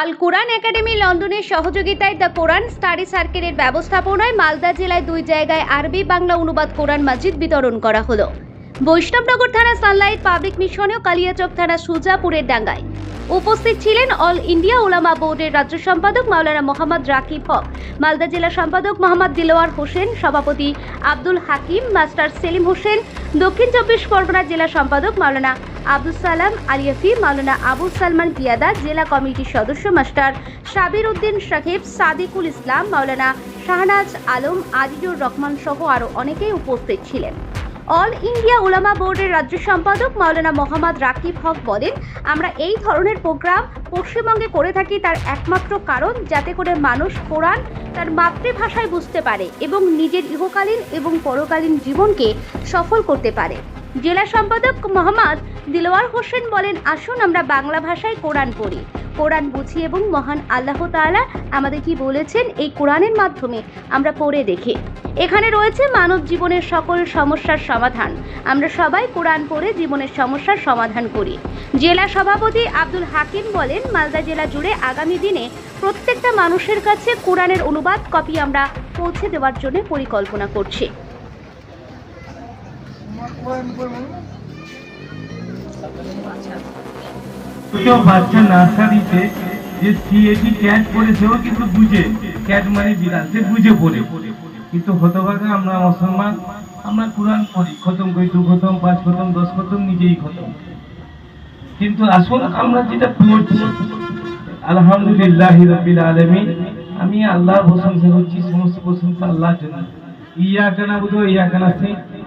আল কোরআন academy লন্ডনের সহযোগিতায় the Quran study সার্কেলের ব্যবস্থাপনায় মালদা জেলায় দুই জায়গায় আরবি বাংলা অনুবাদ কোরআন মাজিদ বিতরণ করা হলো। বৈষ্ণবনগর থানা সানলাইট পাবলিক মিশন ও কালিয়াচক থানা সুজাপুরের ডাঙ্গায় উপস্থিত ছিলেন অল ইন্ডিয়া ওলামা বোর্ডের রাজ্য সম্পাদক মাওলানা মোহাম্মদ রাকিব হক, মালদা জেলা সম্পাদক মোহাম্মদ দিলোয়ার হোসেন, সভাপতি আব্দুল হাকিম, মাস্টার সেলিম হোসেন, দক্ষিণ চব্বিশ পরগনা জেলা সম্পাদক মাওলানা আবুল সালাম আলিয়াফি মাওলানা আবু সালমান পিয়াদা জেলা কমিটির সদস্য মাস্টার সাবির উদ্দিন সাহেব, সাদিকুল ইসলাম, মাওলানা শাহনাজ আলম, আজিজুর রহমান সহ আরও অনেকেই উপস্থিত ছিলেন। অল ইন্ডিয়া ওলামা বোর্ডের রাজ্য সম্পাদক মাওলানা মোহাম্মদ রাকিব হক বলেন, আমরা এই ধরনের প্রোগ্রাম পশ্চিমবঙ্গে করে থাকি তার একমাত্র কারণ, যাতে করে মানুষ কোরআন তার মাতৃভাষায় বুঝতে পারে এবং নিজের ইহকালীন এবং পরকালীন জীবনকে সফল করতে পারে। জেলা সম্পাদক মোহাম্মদ দিলওয়ার হোসেন বলেন, আসুন আমরা বাংলা ভাষায় কোরআন পড়ি। কোরআন বুঝি এবং মহান আল্লাহ তাআলা আমাদের কি বলেছেন, এই কোরআনের মাধ্যমে আমরা পড়ে দেখি। এখানে রয়েছে মানব জীবনের সকল সমস্যার সমাধান। আমরা সবাই কোরআন পড়ে জীবনের সমস্যার সমাধান করি। জেলা সভাপতি আব্দুল হাকিম বলেন, মালদা জেলা জুড়ে আগামী দিনে প্রত্যেকটা মানুষের কাছে কোরআনের অনুবাদ কপি আমরা পৌঁছে দেওয়ার জন্য পরিকল্পনা করছি। বাচ্চা নার্সারিতে যে সিএটি ক্যাট কিন্তু বুঝে। ক্যাট মানে বিড়াল, সে বুঝে পড়ে। কিন্তু আমরা মুসলমান, আমরা কোরআন পড়ি, খতম করি, দু খতম, পাঁচ খতম, দশ খতম, নিজেই খতম। কিন্তু আসল আমরা যেটা পড়ছি, আলহামদুলিল্লাহ রবিল আলমী আমি আল্লাহ প্রশংসা করছি, সমস্ত প্রশংসা আল্লাহর জন্য। ইয়া কানা বুধ ইয়া কানা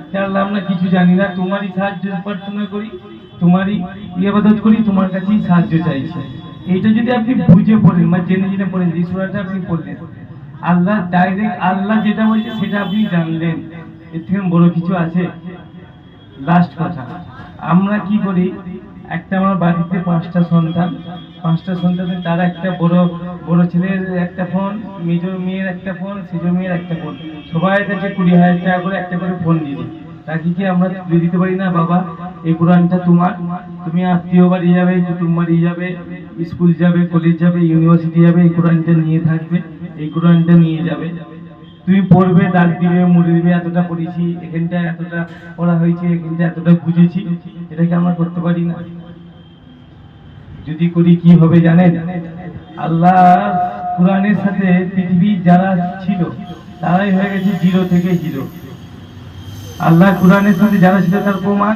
সে আল্লাহ আমরা কিছু জানি না, তোমারই সাহায্য প্রার্থনা করি। তোমারই ইবাদত করি, তোমার কাছেই সাহায্য চাইছি। এইটা যদি আপনি বুঝে পড়েন বা জেনে জেনে পড়েন, যে সুরাটা আপনি পড়লেন, আল্লাহ ডাইরেক্ট আল্লাহ যেটা বলছে সেটা আপনি জানলেন। এর থেকে বড় কিছু আছে? লাস্ট কথা, আমরা কি করি? একটা আমার বাড়িতে পাঁচটা সন্তান, পাঁচটা সন্তানের তার একটা বড় বড় ছেলের একটা ফোন, মেজ মেয়ের একটা ফোন, সেজ মেয়ের একটা ফোন। সবাই কাছে কুড়ি হাজার টাকা করে একটা করে ফোন দিয়ে দিই। তাকে কি আমরা তুলে দিতে পারি না, বাবা? এই কোরআনটা তোমার। তুমি আত্মীয় বাড়ি যাবে, কুটুম বাড়ি যাবে, স্কুল যাবে কলেজ যাবে ইউনিভার্সিটি যাবে, এই কোরআনটা নিয়ে থাকবে, এই কোরআনটা নিয়ে যাবে। তুমি পড়বে, দাগ দিবে, মুড়ে দিবে, এতটা পড়েছি, এখানটা এতটা পড়া হয়েছে, এখানটা এতটা বুঝেছি, এটাকে আমরা করতে পারি না। যদি করি কি হবে জানেন? আল্লাহ কোরআনের সাথে পৃথিবীর যারা ছিল, তারাই হয়ে গেছে জিরো থেকে হিরো আল্লাহ কোরআনের সাথে যারা ছিল তার প্রমাণ?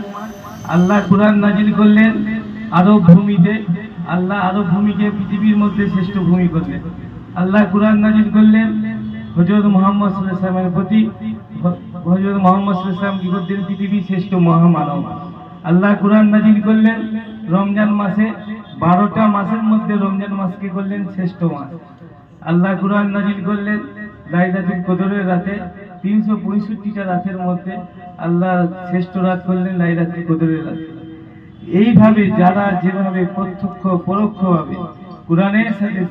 আল্লাহ কোরআন নাজিল করলেন আরব ভূমিতে, আল্লাহ আরব ভূমিকে পৃথিবীর মধ্যে শ্রেষ্ঠ ভূমি করলেন। আল্লাহ কোরআন নাজিল করলেন হজরত মোহাম্মদ সাল্লামের প্রতি হজরত মোহাম্মদ সাল্লাম কি করতেন? পৃথিবীর শ্রেষ্ঠ মহামানব। আল্লাহ কোরআন নাজিল করলেন, রমজান মাসে বারোটা মাসের মধ্যে রমজান মাসকে করলেন শ্রেষ্ঠ মাস। আল্লাহ কোরআন নাজিল করলেন, লাইলাতুল কদরের রাতে তিনশো পঁয়ষট্টিটা রাতের মধ্যে আল্লাহ শ্রেষ্ঠ রাত করলেন লাইলাতুল কদরের রাতে। এইভাবে যারা যেভাবে প্রত্যক্ষ, পরোক্ষভাবে কোরআনের সাথে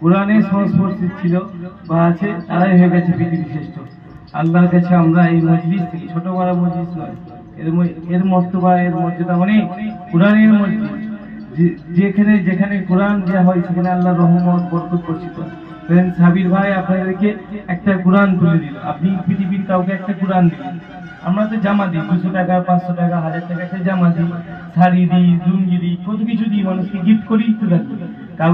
কোরআনের সংস্পর্শে ছিল বা আছে, তারাই হয়ে গেছে পৃথিবী শ্রেষ্ঠ। আল্লাহর কাছে আমরা এই মজলিস থেকে ছোট বড় মজলিস নয়, এর এর মর্তবা, এর মর্যাদা অনেক কোরআনের যে- যেখানে যেখানে কোরআন দেওয়া হয়, সেখানে আল্লাহ রহমত, বরকত বর্ষিত ধরেন সাবির ভাই আপনাদেরকে একটা কোরআন তুলে দিল। আপনি পৃথিবীর কাউকে একটা কোরআন দিলেন আমরা তো জামা দিই, দুশো টাকা, পাঁচশো টাকা, হাজার টাকা, একটা জামা দিই, শাড়ি দিই, লুঙ্গি দিই, কত কিছু দিই, মানুষকে গিফট করি তো থাকি কাউ